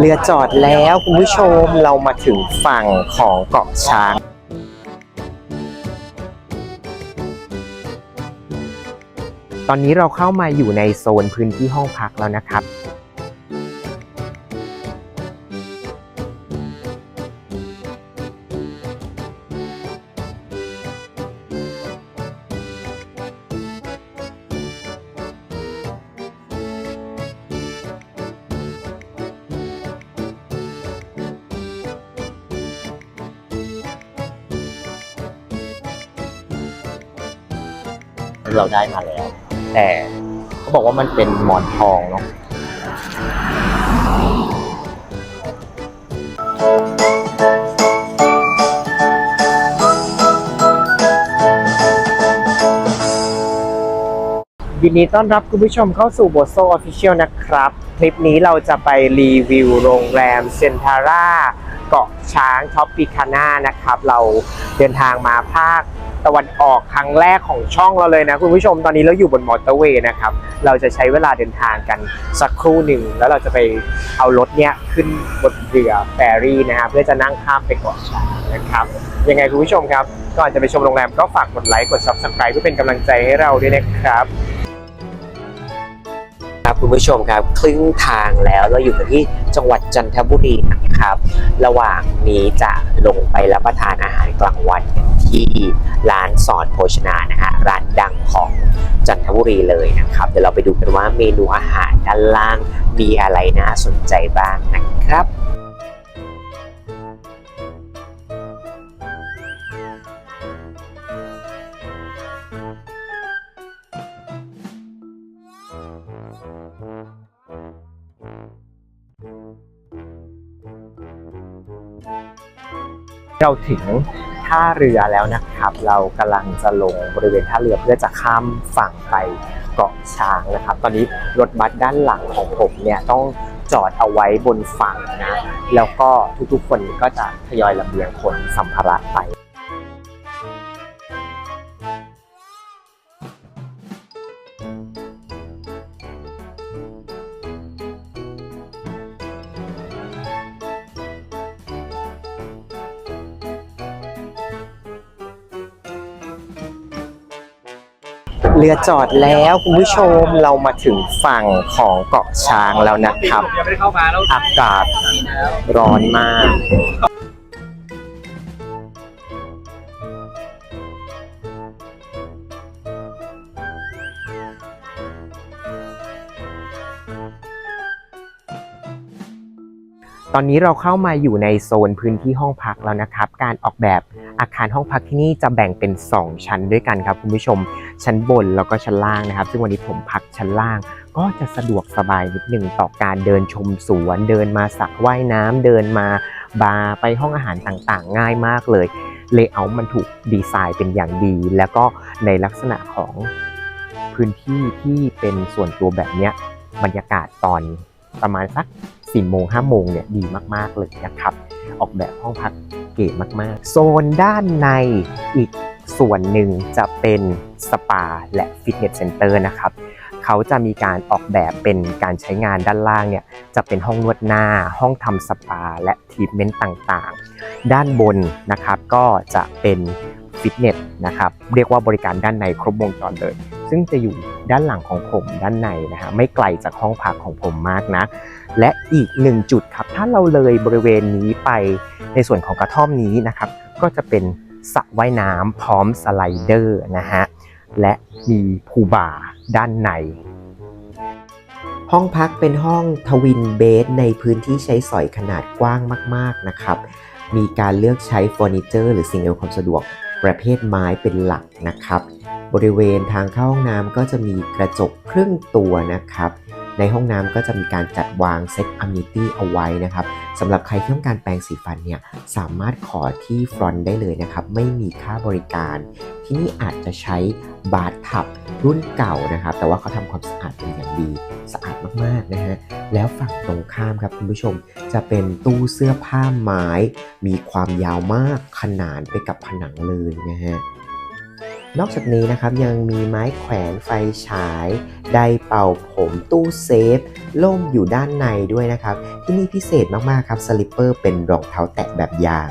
เรือจอดแล้วคุณผู้ชมเรามาถึงฝั่งของเกาะช้างตอนนี้เราเข้ามาอยู่ในโซนพื้นที่ห้องพักแล้วนะครับ เราได้มาแล้ว แต่เขาบอกว่ามันเป็นหมอนทองเนาะยินดีต้อนรับคุณผู้ชมเข้าสู่โบโซออฟฟิเชียลนะครับ คลิปนี้เราจะไปรีวิวโรงแรมเซนทาร่าเกาะช้างท็อปปิคาน่านะครับ เราเดินทางมาภาค ตะวันออกครั้งแรกของช่องเราเลยนะคุณผู้ชมตอนนี้เราอยู่บนมอเตอร์เวย์นะครับเราจะใช้เวลาเดินทางกันสักครู่หนึ่งแล้วเราจะไปเอารถเนี้ยขึ้นบนเรือแฟรี่นะฮะเพื่อจะนั่งข้ามไปเกาะช้างนะครับยังไงคุณผู้ชมครับก่อนจะไปชมโรงแรมก็ฝากกดไลค์กด subscribe เพื่อเป็นกำลังใจให้เราด้วยนะครับครับคุณผู้ชมครับครึ่งทางแล้วเราอยู่กันที่จังหวัดจันทบุรีนะครับ ระหว่างนี้จะลงไปรับประทานอาหารกลางวันกัน ที่ร้านสอนโภชนานะฮะร้านดังของจันทบุรีเลยนะครับ เดี๋ยวเราไปดูกันว่าเมนูอาหารด้านล่างมีอะไรน่าสนใจบ้างนะครับเราถึง ท่าเรือแล้วนะครับ เรากำลังจะลงบริเวณท่าเรือเพื่อจะข้ามฝั่งไปเกาะช้างนะครับ ตอนนี้รถบัสด้านหลังของผมเนี่ยต้องจอดเอาไว้บนฝั่งนะ แล้วก็ทุกๆคนก็จะทยอยลำเลียงคนสัมภาระไป เรือจอดแล้วคุณผู้ชมเรามาถึงฝั่งของเกาะช้างแล้วนะครับยังไม่ได้เข้ามาแล้วอากาศร้อนมาก อนนี้เราเข้ามาอยู่ในโซนพื้นที่ห้องพักแล้วนะครับ การออกแบบอาคารห้องพักที่นี่จะแบ่งเป็น 2 ชั้นด้วยกันครับคุณผู้ชม ชั้นบนแล้วก็ชั้นล่างนะครับ ซึ่งวันนี้ผมพักชั้นล่าง ก็จะสะดวกสบายนิดหนึ่งต่อการเดินชมสวน เดินมาสระว่ายน้ำเดินมาบาร์ไปห้องอาหารต่างๆ ง่ายมากเลยเลเยอร์มันถูกดีไซน์เป็นอย่างดี แล้วก็ในลักษณะของพื้นที่ที่เป็นส่วนตัวแบบเนี้ยบรรยากาศตอนประมาณสัก 4โมง5โมงเนี่ยดีมาก ๆ เลยนะครับ ออกแบบห้องพักเก๋มาก ๆ โซนด้านในอีกส่วนหนึ่งจะเป็นสปาและฟิตเนสเซ็นเตอร์นะครับเขาจะมีการออกแบบเป็นการใช้งานด้านล่างเนี่ยจะเป็นห้องนวดหน้า ห้องทำสปาและทรีทเมนต์ต่างๆ ด้านบนนะครับก็จะเป็นฟิตเนสนะครับเรียกว่าบริการด้านในครบวงจรเลย ซึ่งจะอยู่ด้านหลังของผมด้านในนะฮะไม่ไกลจากห้องพักของผมมากนะ และอีกหนึ่งจุดครับ ถ้าเราเลยบริเวณนี้ไปในส่วนของกระท่อมนี้นะครับ ก็จะเป็นสระว่ายน้ำพร้อมสไลเดอร์นะฮะและมีพูลบาร์ด้านในห้องพักเป็นห้องทวินเบดในพื้นที่ใช้สอยขนาดกว้างมาก ๆ นะครับ มีการเลือกใช้เฟอร์นิเจอร์หรือสิ่งอำนวยความสะดวกประเภทไม้เป็นหลักนะครับ บริเวณทางเข้าห้องน้ำก็จะมีกระจกครึ่งตัวนะครับ ในห้องน้ำก็จะมีการจัดวางเซตอ m นิตี้เอาไว้นะครับสำหรับใครที่ต้องการแปรงสีฟันเนี่ยสามารถขอที่ฟรอนต์ได้เลยนะครับ ไม่มีค่าบริการ ที่นี่อาจจะใช้บาร์ทับรุ่นเก่านะครับ แต่ว่าเขาทำความสะอาดเป็นอย่างดี สะอาดมากๆนะฮะแล้วฝั่งตรงข้ามครับคุณผู้ชมจะเป็นตู้เสื้อผ้าไม้ มีความยาวมากขนานไปกับผนังเลยนะฮะ นอกจากนี้นะครับยังมีไม้แขวนไฟฉาย ไดร์เป่าผมตู้เซฟล่มอยู่ด้านในด้วยนะครับ ที่นี่พิเศษมากๆครับสลิปเปอร์เป็นรองเท้าแตะแบบยาง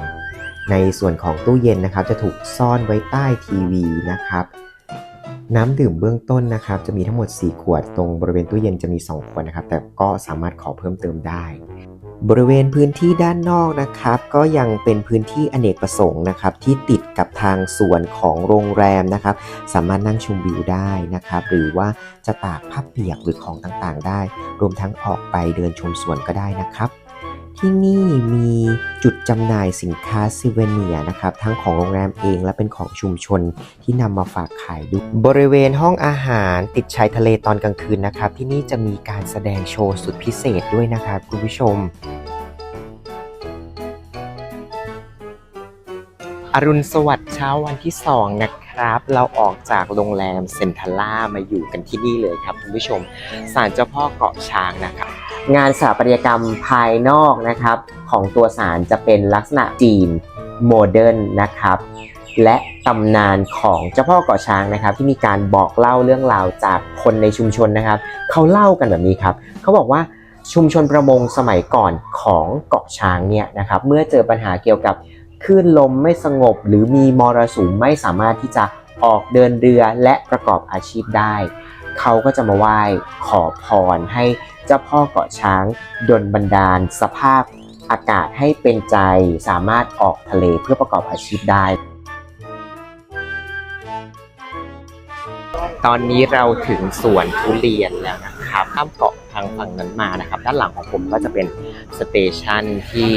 ในส่วนของตู้เย็นนะครับ จะถูกซ่อนไว้ใต้ทีวีนะครับน้ำดื่มเบื้องต้นนะครับ จะมีทั้งหมด 4 ขวดตรงบริเวณตู้เย็นจะมี 2 ขวดนะครับ แต่ก็สามารถขอเพิ่มเติมได้ บริเวณพื้นที่ด้านนอกนะครับ ก็ยังเป็นพื้นที่อเนกประสงค์นะครับ ที่ติดกับทางส่วนของโรงแรมนะครับ สามารถนั่งชมวิวได้นะครับ หรือว่าจะตากผ้าเปียกหรือของต่างๆ ได้ รวมทั้งออกไปเดินชมสวนก็ได้นะครับ ที่นี่มีจุดจำหน่ายสินค้าซิเวเนียนะครับ ทั้งของโรงแรมเองและเป็นของชุมชนที่นำมาฝากขายด้วยบริเวณห้องอาหารติดชายทะเลตอนกลางคืนนะครับ ที่นี่จะมีการแสดงโชว์สุดพิเศษด้วยนะครับคุณผู้ชม อรุณสวัสดิ์เช้าวันที่ 2 นะครับ เราออกจากโรงแรมเซนทาร่ามาอยู่กันที่นี่เลยครับคุณผู้ชมศาลเจ้าพ่อเกาะช้างนะครับ งานสถาปัตยกรรมภายนอกนะครับ ของตัวศาลจะเป็นลักษณะจีนโมเดิร์นนะครับ และตำนานของเจ้าพ่อเกาะช้างนะครับ ที่มีการบอกเล่าเรื่องราวจากคนในชุมชนนะครับ เขาเล่ากันแบบนี้ครับ เขาบอกว่าชุมชนประมงสมัยก่อนของเกาะช้างเนี่ยนะครับ เมื่อเจอปัญหาเกี่ยวกับ คลื่นลมไม่สงบ หรือมีมรสุมไม่สามารถที่จะออกเดินเรือและประกอบอาชีพได้ เขาก็จะมาไหว้ขอพรให้เจ้าพ่อเกาะช้างดลบันดาล สภาพอากาศให้เป็นใจสามารถออกทะเลเพื่อประกอบอาชีพได้ ตอนนี้เราถึงสวนทุเรียนแล้วนะครับข้ามเกาะทางฝั่งนั้นมานะครับ ด้านหลังของผมก็จะเป็นสเตชันที่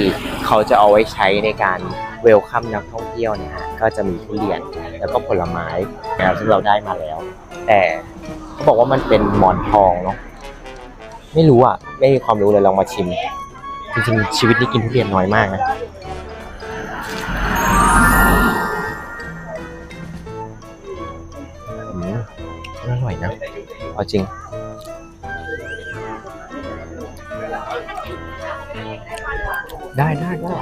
เขาจะเอาไว้ใช้ในการ เวลคัมนักท่องเที่ยวเนะฮะก็จะมีทุเรียนแล้วก็ผลไม้นะครับซึ่งเราได้มาแล้ว แต่เขาบอกว่ามันเป็นหมอนทองเนาะไม่รู้อะ ไม่มีความรู้เลยลองมาชิม จริงๆ ชีวิตนี้กินทุเรียนน้อยมากนะอืมอร่อยนะเอาจริงได้ได้ได้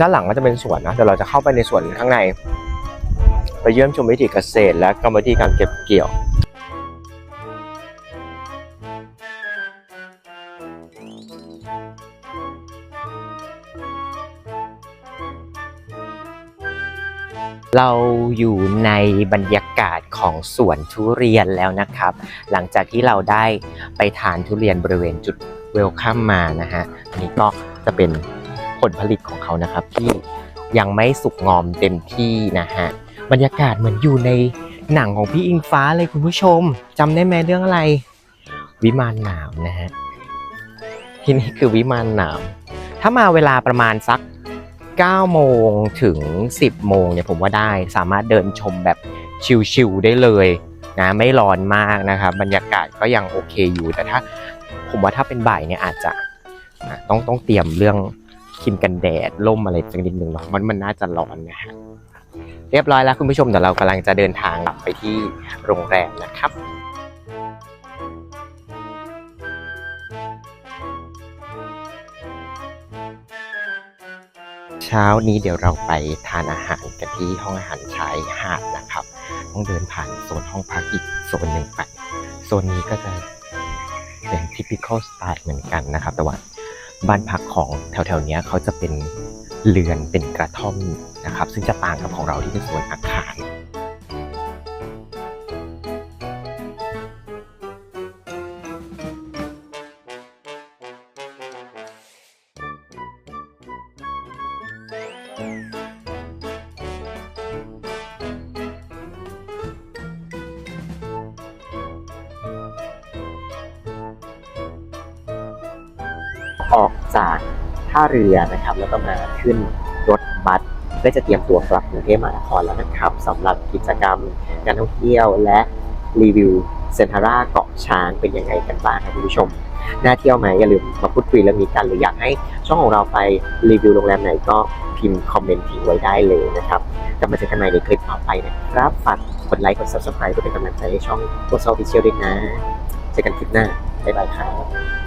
ด้านหลังก็จะเป็นสวนนะเดี๋ยวเราจะเข้าไปในสวนข้างใน ไปเยี่ยมชมวิถีเกษตร และกรรมวิธีการเก็บเกี่ยวเราอยู่ในบรรยากาศของสวนทุเรียนแล้วนะครับ หลังจากที่เราได้ไปทานทุเรียนบริเวณจุด เวลคัมมานะฮะอันนี้ก็จะเป็นผลผลิตของเขานะครับที่ยังไม่สุกงอมเต็มที่นะฮะบรรยากาศเหมือนอยู่ในหนังของพี่อิงฟ้าเลยคุณผู้ชมจำได้ไหมเรื่องอะไร วิมานหนาวนะฮะที่นี่คือวิมานหนาวถ้ามาเวลาประมาณสัก9โมงถึง 10 โมงเนี่ยผมว่าได้สามารถเดินชมแบบชิลๆได้เลย นะไม่ร้อนมากนะครับบรรยากาศก็ยังโอเคอยู่แต่ถ้าผมว่าถ้าเป็นบ่ายเนี่ยอาจจะอะต้องต้องเตรียมเรื่องครีมกันแดดล่มอะไรสักนิดหนึ่งเนาะมันมันน่าจะร้อนนะฮะเรียบร้อยแล้วคุณผู้ชมเดี๋ยวเรากำลังจะเดินทางกลับไปที่โรงแรมนะครับเช้านี้เดี๋ยวเราไปทานอาหารกันที่ห้องอาหารชายหาดนะครับ ต้องเดินผ่านโซนห้องพักอีกโซนหนึ่งไป โซนนี้ก็จะเป็น typical style เหมือนกันนะครับ แต่ว่าบ้านพักของแถวๆนี้เขาจะเป็นเรือนเป็นกระท่อมนะครับ ซึ่งจะต่างกับของเราที่เป็นโซนอาคาร ออกจากท่าเรือนะครับ แล้วก็มาขึ้นรถบัสเพื่อจะเตรียมตัวกลับกรุงเทพมหานครแล้วนะครับสำหรับกิจกรรมการท่องเที่ยวและรีวิวเซนทาร่าเกาะช้างเป็นยังไงกันบ้างครับคุณผู้ชมน่าเที่ยวไหมอย่าลืมมาพูดคุยเรื่องนี้กัน หรืออยากให้ช่องของเราไปรีวิวโรงแรมไหนก็พิมพ์คอมเมนต์ทิ้งไว้ได้เลยนะครับกลับมาเจอกันใหม่ในคลิปต่อไปนะครับฝากกดไลค์กด subscribe เพื่อเป็นกำลังใจให้ช่องตัวซอฟฟิเชียลด้วยนะ เจอกันคลิปหน้า บ๊ายบายครับ